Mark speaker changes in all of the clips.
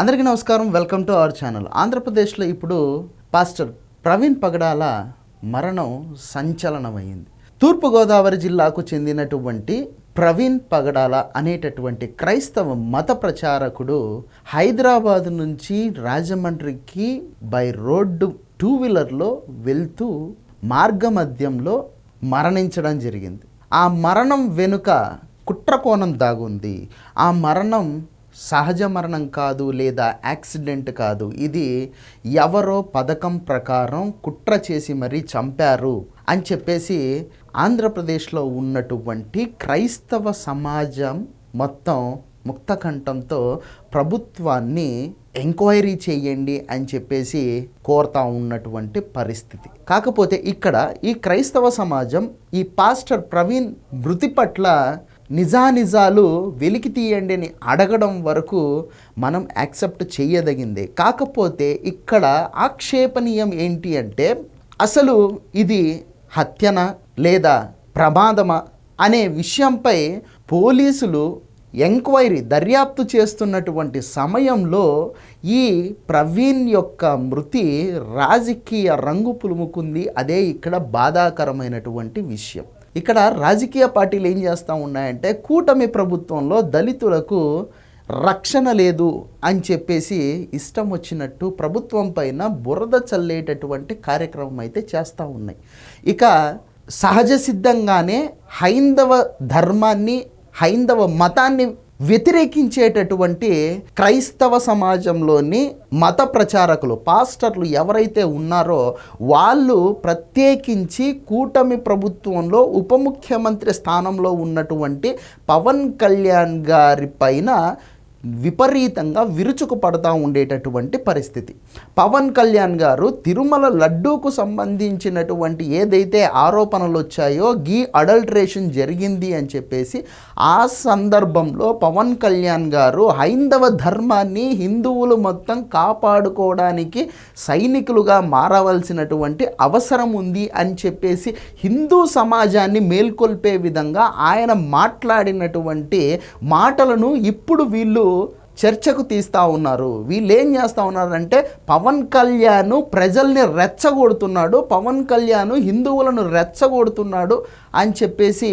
Speaker 1: అందరికీ నమస్కారం welcome to our channel. ఆంధ్రప్రదేశ్లో ఇప్పుడు పాస్టర్ ప్రవీణ్ పగడాల మరణం సంచలనమైంది. తూర్పుగోదావరి జిల్లాకు చెందినటువంటి ప్రవీణ్ పగడాల అనేటటువంటి క్రైస్తవ మత ప్రచారకుడు హైదరాబాద్ నుంచి రాజమండ్రికి బై రోడ్డు టూ వీలర్లో వెళ్తూ మార్గమధ్యంలో మరణించడం జరిగింది. ఆ మరణం వెనుక కుట్రకోణం దాగుంది. ఆ మరణం సహజ మరణం కాదు లేదా యాక్సిడెంట్ కాదు. ఇది ఎవరో పథకం ప్రకారం కుట్ర చేసి మరీ చంపారు అని చెప్పేసి ఆంధ్రప్రదేశ్లో ఉన్నటువంటి క్రైస్తవ సమాజం మొత్తం ముక్తకంఠంతో ప్రభుత్వాన్ని ఎంక్వైరీ చేయండి అని చెప్పేసి కోరుతా ఉన్నటువంటి పరిస్థితి. కాకపోతే ఇక్కడ ఈ క్రైస్తవ సమాజం ఈ పాస్టర్ ప్రవీణ్ మృతి పట్ల నిజానిజాలు వెలికి తీయండి అని అడగడం వరకు మనం యాక్సెప్ట్ చేయదగిందే. కాకపోతే ఇక్కడ ఆక్షేపణీయం ఏంటి అంటే అసలు ఇది హత్యన లేదా ప్రమాదమా అనే విషయంపై పోలీసులు ఎంక్వైరీ దర్యాప్తు చేస్తున్నటువంటి సమయంలో ఈ ప్రవీణ్ యొక్క మృతి రాజకీయ రంగు పులుముకుంది. అదే ఇక్కడ బాధాకరమైనటువంటి విషయం. ఇక్కడ రాజకీయ పార్టీలు ఏం చేస్తూ ఉన్నాయంటే కూటమి ప్రభుత్వంలో దళితులకు రక్షణ లేదు అని చెప్పేసి ఇష్టం వచ్చినట్టు ప్రభుత్వం పైన బురద చల్లేటటువంటి కార్యక్రమం అయితే చేస్తూ ఉన్నాయి. ఇక సహజ సిద్ధంగానే హైందవ ధర్మాన్ని హైందవ మతాన్ని వ్యతిరేకించేటటువంటి క్రైస్తవ సమాజంలోని మత ప్రచారకులు పాస్టర్లు ఎవరైతే ఉన్నారో వాళ్ళు ప్రత్యేకించి కూటమి ప్రభుత్వంలో ఉప ముఖ్యమంత్రి స్థానంలో ఉన్నటువంటి పవన్ కళ్యాణ్ గారి పైన విపరీతంగా విరుచుకుపడతూ ఉండేటటువంటి పరిస్థితి. పవన్ కళ్యాణ్ గారు తిరుమల లడ్డూకు సంబంధించినటువంటి ఏదైతే ఆరోపణలు వచ్చాయో గీ అడల్ట్రేషన్ జరిగింది అని చెప్పేసి ఆ సందర్భంలో పవన్ కళ్యాణ్ గారు హైందవ ధర్మాన్ని హిందువులు మొత్తం కాపాడుకోవడానికి సైనికులుగా మారవలసినటువంటి అవసరం ఉంది అని చెప్పేసి హిందూ సమాజాన్ని మేల్కొల్పే విధంగా ఆయన మాట్లాడినటువంటి మాటలను ఇప్పుడు వీళ్ళు చర్చకు తీస్తూ ఉన్నారు. వీళ్ళు ఏం చేస్తూ ఉన్నారంటే పవన్ కళ్యాణ్ ప్రజల్ని రెచ్చగొడుతున్నాడు పవన్ కళ్యాణ్ హిందువులను రెచ్చగొడుతున్నాడు అని చెప్పేసి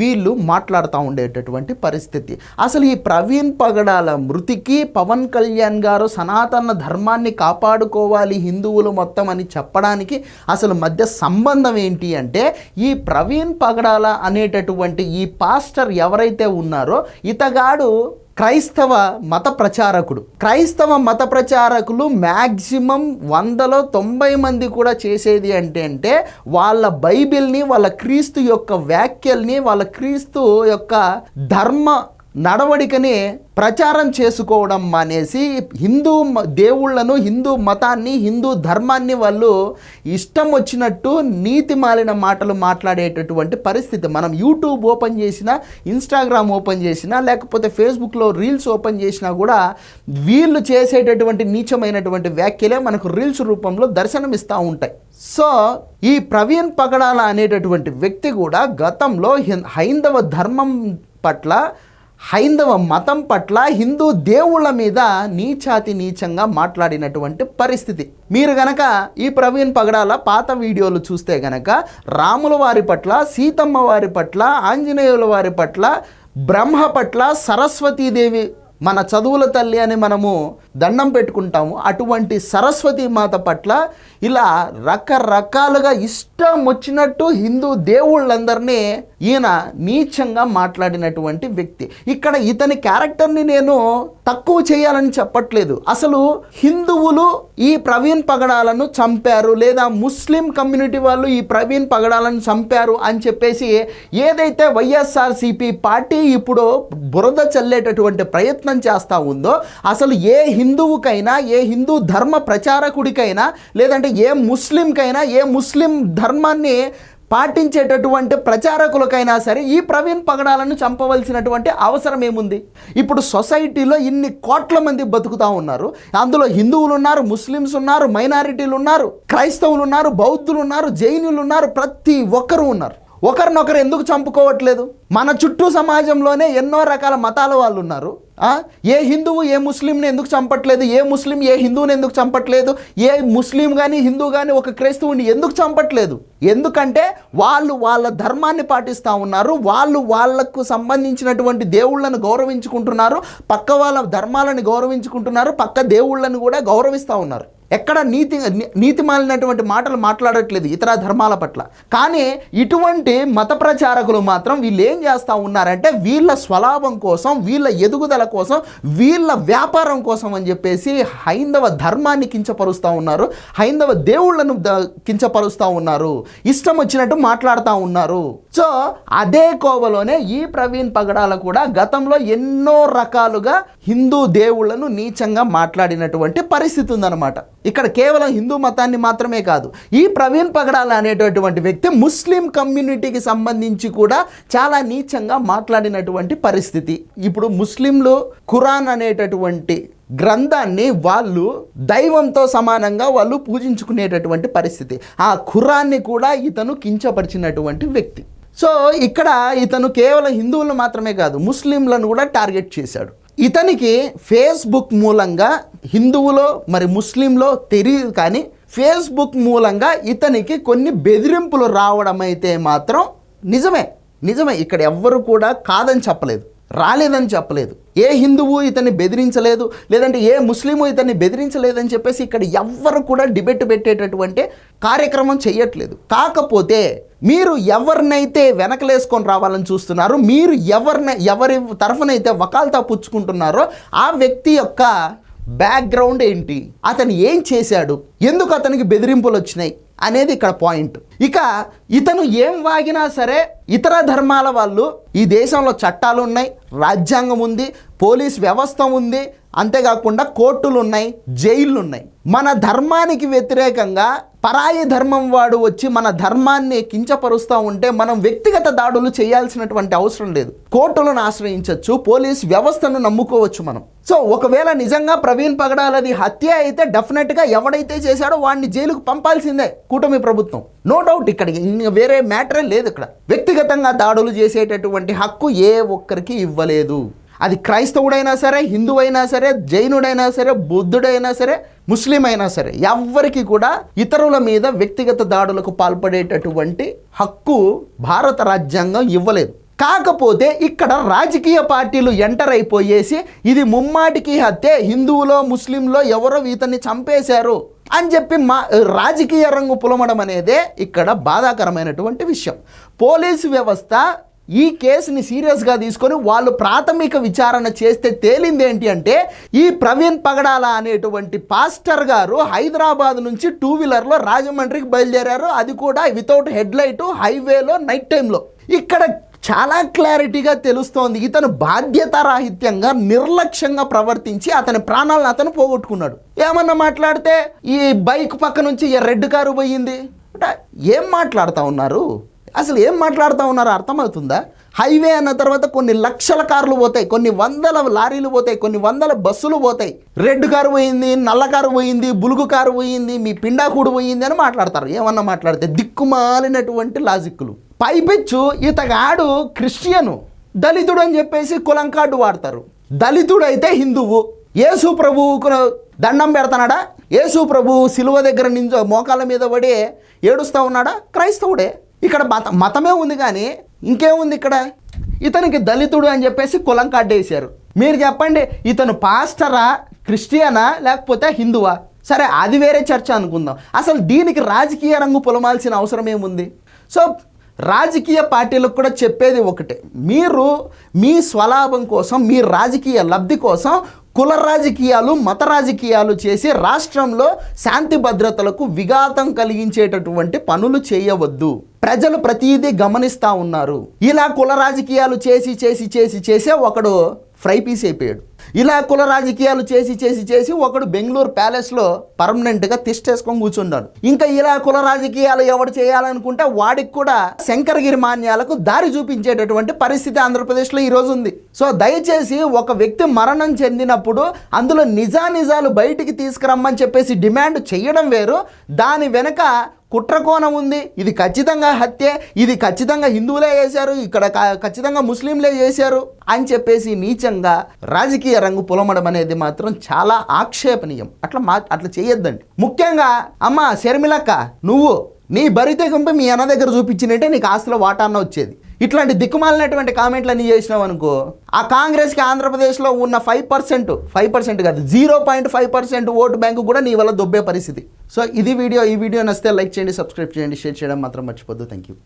Speaker 1: వీళ్ళు మాట్లాడుతూ ఉండేటటువంటి పరిస్థితి. అసలు ఈ ప్రవీణ్ పగడాల మృతికి పవన్ కళ్యాణ్ గారు సనాతన ధర్మాన్ని కాపాడుకోవాలి హిందువులు మొత్తం అని చెప్పడానికి అసలు మధ్య సంబంధం ఏంటి అంటే ఈ ప్రవీణ్ పగడాల అనేటటువంటి ఈ పాస్టర్ ఎవరైతే ఉన్నారో ఇతగాడు క్రైస్తవ మత ప్రచారకుడు క్రైస్తవ మత ప్రచారకులు మ్యాక్సిమం వందలో తొంభై మంది కూడా చేసేది అంటే అంటే వాళ్ళ బైబిల్ని వాళ్ళ క్రీస్తు యొక్క వ్యాఖ్యల్ని వాళ్ళ క్రీస్తు యొక్క ధర్మ నడవడికని ప్రచారం చేసుకోవడం మానేసి హిందూ మ- దేవుళ్ళను హిందూ మతాన్ని హిందూ ధర్మాన్ని వాళ్ళు ఇష్టం వచ్చినట్టు నీతి మాలిన మాటలు మాట్లాడేటటువంటి పరిస్థితి. మనం యూట్యూబ్ ఓపెన్ చేసినా ఇన్స్టాగ్రామ్ ఓపెన్ చేసినా లేకపోతే ఫేస్బుక్లో రీల్స్ ఓపెన్ చేసినా కూడా వీళ్ళు చేసేటటువంటి నీచమైనటువంటి వ్యాఖ్యలే మనకు రీల్స్ రూపంలో దర్శనమిస్తూ ఉంటాయి. సో ఈ ప్రవీణ్ పగడాల అనేటటువంటి వ్యక్తి కూడా గతంలో హైందవ ధర్మం పట్ల హైందవ మతం పట్ల హిందూ దేవుళ్ళ మీద నీచాతి నీచంగా మాట్లాడినటువంటి పరిస్థితి. మీరు గనక ఈ ప్రవీణ్ పగడాల పాత వీడియోలు చూస్తే గనక రాముల వారి పట్ల సీతమ్మ వారి పట్ల ఆంజనేయుల వారి పట్ల బ్రహ్మ పట్ల సరస్వతీదేవి మన చదువుల తల్లి అని మనము దండం పెట్టుకుంటాము. అటువంటి సరస్వతి మాత పట్ల ఇలా రకరకాలుగా ఇష్టం వచ్చినట్టు హిందూ దేవుళ్ళందరినీ ఈయన నీచంగా మాట్లాడినటువంటి వ్యక్తి. ఇక్కడ ఇతని క్యారెక్టర్ని నేను తక్కువ చేయాలని చెప్పట్లేదు. అసలు హిందువులు ఈ ప్రవీణ్ పగడాలను చంపారు లేదా ముస్లిం కమ్యూనిటీ వాళ్ళు ఈ ప్రవీణ్ పగడాలను చంపారు అని చెప్పేసి ఏదైతే వైఎస్ఆర్సిపి పార్టీ ఇప్పుడు బురద చల్లేటటువంటి ప్రయత్నం చేస్తూ ఉందో అసలు ఏ హిందువుకైనా ఏ హిందూ ధర్మ ప్రచారకుడికైనా లేదంటే ఏ ముస్లింకైనా ఏ ముస్లిం ధర్మాన్ని పాటించేటటువంటి ప్రచారకులకైనా సరే ఈ ప్రవీణ్ పగడాలను చంపవలసినటువంటి అవసరం ఏముంది? ఇప్పుడు సొసైటీలో ఇన్ని కోట్ల మంది బతుకుతూ ఉన్నారు. అందులో హిందువులు ఉన్నారు ముస్లిమ్స్ ఉన్నారు మైనారిటీలు ఉన్నారు క్రైస్తవులు ఉన్నారు బౌద్ధులు ఉన్నారు జైనులు ఉన్నారు ప్రతి ఒక్కరు ఉన్నారు. ఒకరినొకరు ఎందుకు చంపుకోవట్లేదు? మన చుట్టూ సమాజంలోనే ఎన్నో రకాల మతాల వాళ్ళు ఉన్నారు ఏ హిందువు ఏ ముస్లింని ఎందుకు చంపట్లేదు? ఏ ముస్లిం ఏ హిందువుని ఎందుకు చంపట్లేదు? ఏ ముస్లిం కానీ హిందూ కానీ ఒక క్రైస్తవుని ఎందుకు చంపట్లేదు? ఎందుకంటే వాళ్ళు వాళ్ళ ధర్మాన్ని పాటిస్తూ ఉన్నారు. వాళ్ళు వాళ్ళకు సంబంధించినటువంటి దేవుళ్ళను గౌరవించుకుంటున్నారు. పక్క వాళ్ళ ధర్మాలను గౌరవించుకుంటున్నారు. పక్క దేవుళ్ళను కూడా గౌరవిస్తూ ఉన్నారు. ఎక్కడ నీతి నీతి మాలినటువంటి మాటలు మాట్లాడట్లేదు ఇతర ధర్మాల పట్ల. కానీ ఇటువంటి మత ప్రచారకులు మాత్రం వీళ్ళు ఏం చేస్తూ ఉన్నారంటే వీళ్ళ స్వలాభం కోసం వీళ్ళ ఎదుగుదల కోసం వీళ్ళ వ్యాపారం కోసం అని చెప్పేసి హైందవ ధర్మాన్ని కించపరుస్తూ ఉన్నారు. హైందవ దేవుళ్ళను ద- కించపరుస్తూ ఉన్నారు. ఇష్టం వచ్చినట్టు మాట్లాడుతూ ఉన్నారు. సో అదే కోవలోనే ఈ ప్రవీణ్ పగడాల కూడా గతంలో ఎన్నో రకాలుగా హిందూ దేవుళ్ళను నీచంగా మాట్లాడినటువంటి పరిస్థితి ఉందన్నమాట. ఇక్కడ కేవలం హిందూ మతాన్ని మాత్రమే కాదు ఈ ప్రవీణ్ పగడాల అనేటటువంటి వ్యక్తి ముస్లిం కమ్యూనిటీకి సంబంధించి కూడా చాలా నీచంగా మాట్లాడినటువంటి పరిస్థితి. ఇప్పుడు ముస్లింలు ఖురాన్ అనేటటువంటి గ్రంథాన్ని వాళ్ళు దైవంతో సమానంగా వాళ్ళు పూజించుకునేటటువంటి పరిస్థితి. ఆ ఖురాన్ని కూడా ఇతను కించపరిచినటువంటి వ్యక్తి. సో ఇక్కడ ఇతను కేవలం హిందువులను మాత్రమే కాదు ముస్లింలను కూడా టార్గెట్ చేశాడు. ఇతనికి ఫేస్బుక్ మూలంగా హిందువులో మరి ముస్లింలో తెలియదు కానీ ఫేస్బుక్ మూలంగా ఇతనికి కొన్ని బెదిరింపులు రావడం అయితే మాత్రం నిజమే. నిజమే ఇక్కడ ఎవ్వరు కూడా కాదని చెప్పలేదు రాలేదని చెప్పలేదు. ఏ హిందువు ఇతన్ని బెదిరించలేదు లేదంటే ఏ ముస్లిము ఇతన్ని బెదిరించలేదని చెప్పేసి ఇక్కడ ఎవ్వరు కూడా డిబేట్ పెట్టేటటువంటి కార్యక్రమం చేయట్లేదు కాకపోతే మీరు ఎవరినైతే వెనకలేసుకొని రావాలని చూస్తున్నారో మీరు ఎవరిని ఎవరి తరఫునైతే వకాల్తా పుచ్చుకుంటున్నారో ఆ వ్యక్తి యొక్క బ్యాక్గ్రౌండ్ ఏంటి? అతను ఏం చేశాడు? ఎందుకు అతనికి బెదిరింపులు వచ్చినాయి? అనేది ఇక్కడ పాయింట్. ఇక ఇతను ఏం వాగినా సరే ఇతర ధర్మాల వాళ్ళు ఈ దేశంలో చట్టాలు ఉన్నాయి రాజ్యాంగం ఉంది పోలీస్ వ్యవస్థ ఉంది. అంతేకాకుండా కోర్టులు ఉన్నాయి జైళ్ళు ఉన్నాయి మన ధర్మానికి వ్యతిరేకంగా పరాయి ధర్మం వాడు వచ్చి మన ధర్మాన్ని కించపరుస్తూ ఉంటే మనం వ్యక్తిగత దాడులు చేయాల్సినటువంటి అవసరం లేదు. కోర్టులను ఆశ్రయించవచ్చు పోలీస్ వ్యవస్థను నమ్ముకోవచ్చు మనం. సో ఒకవేళ నిజంగా ప్రవీణ్ పగడాలది హత్య అయితే డెఫినెట్గా ఎవడైతే చేశాడో వాడిని జైలుకు పంపాల్సిందే కూటమి ప్రభుత్వం. నో డౌట్ ఇక్కడ వేరే మ్యాటరే లేదు ఇక్కడ. వ్యక్తిగతంగా దాడులు చేసేటటువంటి హక్కు ఏ ఒక్కరికి ఇవ్వలేదు. అది క్రైస్తవుడైనా సరే హిందువైనా సరే జైనుడైనా సరే బుద్ధుడైనా సరే ముస్లిం అయినా సరే ఎవ్వరికి కూడా ఇతరుల మీద వ్యక్తిగత దాడులకు పాల్పడేటటువంటి హక్కు భారత రాజ్యాంగం ఇవ్వలేదు. కాకపోతే ఇక్కడ రాజకీయ పార్టీలు ఎంటర్ అయిపోయేసి ఇది ముమ్మాటికి హత్యే హిందువులో ముస్లింలో ఎవరో ఇతన్ని చంపేశారు అని చెప్పి మా రాజకీయ రంగు పులమడం అనేదే ఇక్కడ బాధాకరమైనటువంటి విషయం. పోలీసు వ్యవస్థ ఈ కేసుని సీరియస్గా తీసుకొని వాళ్ళు ప్రాథమిక విచారణ చేస్తే తేలింది ఏంటి అంటే ఈ ప్రవీణ్ పగడాల అనేటువంటి పాస్టర్ గారు హైదరాబాద్ నుంచి టూ వీలర్లో రాజమండ్రికి బయలుదేరారు. అది కూడా వితౌట్ హెడ్ లైట్ హైవేలో నైట్ టైంలో ఇక్కడ చాలా క్లారిటీగా తెలుస్తోంది. ఇతను బాధ్యతారాహిత్యంగా నిర్లక్ష్యంగా ప్రవర్తించి అతని ప్రాణాలను అతను పోగొట్టుకున్నాడు. ఏమన్నా మాట్లాడితే ఈ బైక్ పక్క నుంచి ఈ రెడ్ కారు పోయింది. అంటే ఏం మాట్లాడుతూ ఉన్నారు? అసలు ఏం మాట్లాడుతూ ఉన్నారో అర్థమవుతుందా? హైవే అన్న తర్వాత కొన్ని లక్షల కార్లు పోతాయి కొన్ని వందల లారీలు పోతాయి కొన్ని వందల బస్సులు పోతాయి. రెడ్ కారు పోయింది నల్ల కారు పోయింది బులుగు కారు పోయింది మీ పిండాకూడు పోయింది అని మాట్లాడతారు. ఏమన్నా మాట్లాడితే దిక్కుమాలినటువంటి లాజిక్లు పైపెచ్చు ఇతగాడు క్రిస్టియను దళితుడు అని చెప్పేసి కులం కార్డు వాడతారు. దళితుడు అయితే హిందువు. యేసు ప్రభువుకు దండం పెడతానాడా? యేసు ప్రభువు సిలువ దగ్గర నించో మోకాల మీద పడి ఏడుస్తూ ఉన్నాడా? క్రైస్తవుడే. ఇక్కడ మత మతమే ఉంది కానీ ఇంకేముంది ఇక్కడ? ఇతనికి దళితుడు అని చెప్పేసి కులం కడ్డేసారు మీరు చెప్పండి ఇతను పాస్టరా క్రిస్టియనా లేకపోతే హిందువా? సరే అది వేరే చర్చ అనుకుందాం. అసలు దీనికి రాజకీయ రంగు పొలమాల్సిన అవసరం ఏముంది? సో రాజకీయ పార్టీలకు కూడా చెప్పేది ఒకటే. మీరు మీ స్వలాభం కోసం మీ రాజకీయ లబ్ధి కోసం కుల రాజకీయాలు మత రాజకీయాలు చేసి రాష్ట్రంలో శాంతి భద్రతలకు విఘాతం కలిగించేటటువంటి పనులు చేయవద్దు. ప్రజలు ప్రతిదీ గమనిస్తూ ఉన్నారు. ఇలా కుల రాజకీయాలు చేసి చేసి చేసి చేసే ఒకడు ఫ్రై పీస్ అయిపోయాడు. ఇలా కుల రాజకీయాలు చేసి చేసి చేసి ఒకడు బెంగళూరు ప్యాలెస్లో పర్మనెంట్గా తిష్టేసుకొని కూర్చున్నాడు. ఇంకా ఇలా కుల రాజకీయాలు ఎవడు చేయాలనుకుంటే వాడికి కూడా శంకరగిరి మాన్యాలకు దారి చూపించేటటువంటి పరిస్థితి ఆంధ్రప్రదేశ్లో ఈరోజు ఉంది. సో దయచేసి ఒక వ్యక్తి మరణం చెందినప్పుడు అందులో నిజానిజాలు బయటికి తీసుకురమ్మని చెప్పేసి డిమాండ్ చేయడం వేరు. దాని వెనక కుట్రకోణం ఉంది. ఇది ఖచ్చితంగా హత్యే. ఇది ఖచ్చితంగా హిందువులే చేశారు. ఇక్కడ ఖచ్చితంగా ముస్లింలే చేశారు అని చెప్పేసి నీచంగా రాజకీయ రంగు పొలమడం అనేది మాత్రం చాలా ఆక్షేపణీయం. అట్లా మా అట్లా చేయొద్దండి. ముఖ్యంగా అమ్మ శర్మిలక్క నువ్వు నీ బరితే మీ అన్న దగ్గర చూపించినట్టే నీకు ఆస్తిలో వాటాన్న వచ్చేది. ఇట్లాంటి దిక్కుమాలినటువంటి కామెంట్లు అన్ని చేసినావు అనుకో ఆ కాంగ్రెస్కి ఆంధ్రప్రదేశ్లో ఉన్న ఫైవ్ పర్సెంట్ ఫైవ్ పర్సెంట్ కాదు zero point five percent vote bank కూడా నీ వల్ల దొబ్బే పరిస్థితి. సో ఇది వీడియో ఈ వీడియో నచ్చితే లైక్ చేయండి సబ్స్క్రైబ్ చేయండి షేర్ చేయడం మాత్రం మర్చిపోద్దు. Thank you